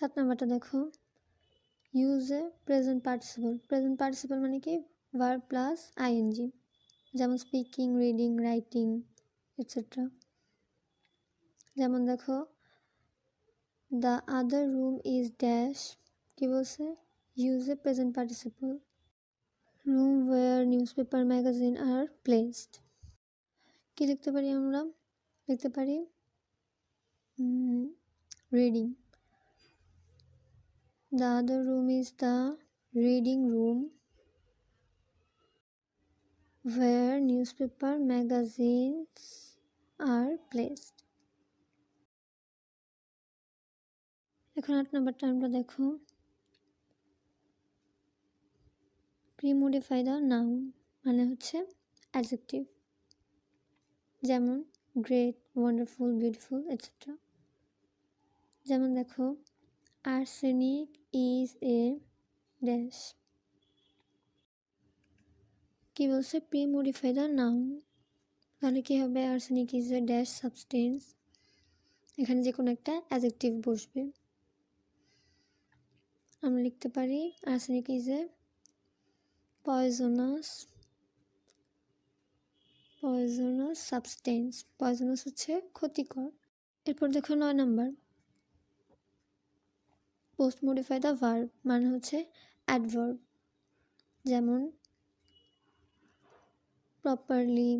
সাত নাম্বারটা দেখো। Use a present participle present participle মানে কি? ভার্ব প্লাস আইএনজি যেমন স্পিকিং রিডিং রাইটিং এটসেট্রা যেমন দেখো the other room is dash কি বলছে? Use a present participle room where newspaper magazine are placed কী লিখতে পারি আমরা? লিখতে পারি reading the other room is the reading room where newspaper, magazines are placed. এখন আট নম্বরটা আমরা দেখো। প্রিমোডিফাই দ্য নাউন মানে হচ্ছে অ্যাডজেক্টিভ যেমন গ্রেট ওয়ান্ডারফুল বিউটিফুল এটসেট্রা যেমন দেখো আর্সেনিক ইজ এ ড্যাশ কি বলছে? প্রি মডিফাই দ্য নাউন তাহলে কী হবে? Arsenic is a dash substance এখানে যে কোনো একটা অ্যাজেক্টিভ বসবে। আমরা লিখতে পারি arsenic is a poisonous poisonous substance poisonous হচ্ছে ক্ষতিকর। এরপর দেখো নয় number. Post modify the verb মানে হচ্ছে অ্যাডভার্ব যেমন properly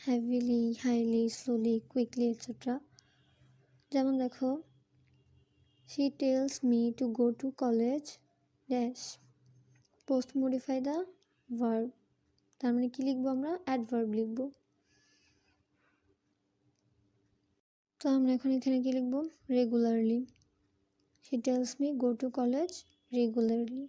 heavily highly slowly quickly etcetera যেমন দেখো she tells me to go to college dash post modify the verb তার মানে কী লিখব আমরা? অ্যাডভার্ব লিখব। তো আমরা এখন এখানে কী লিখব? Regularly she tells me go to college regularly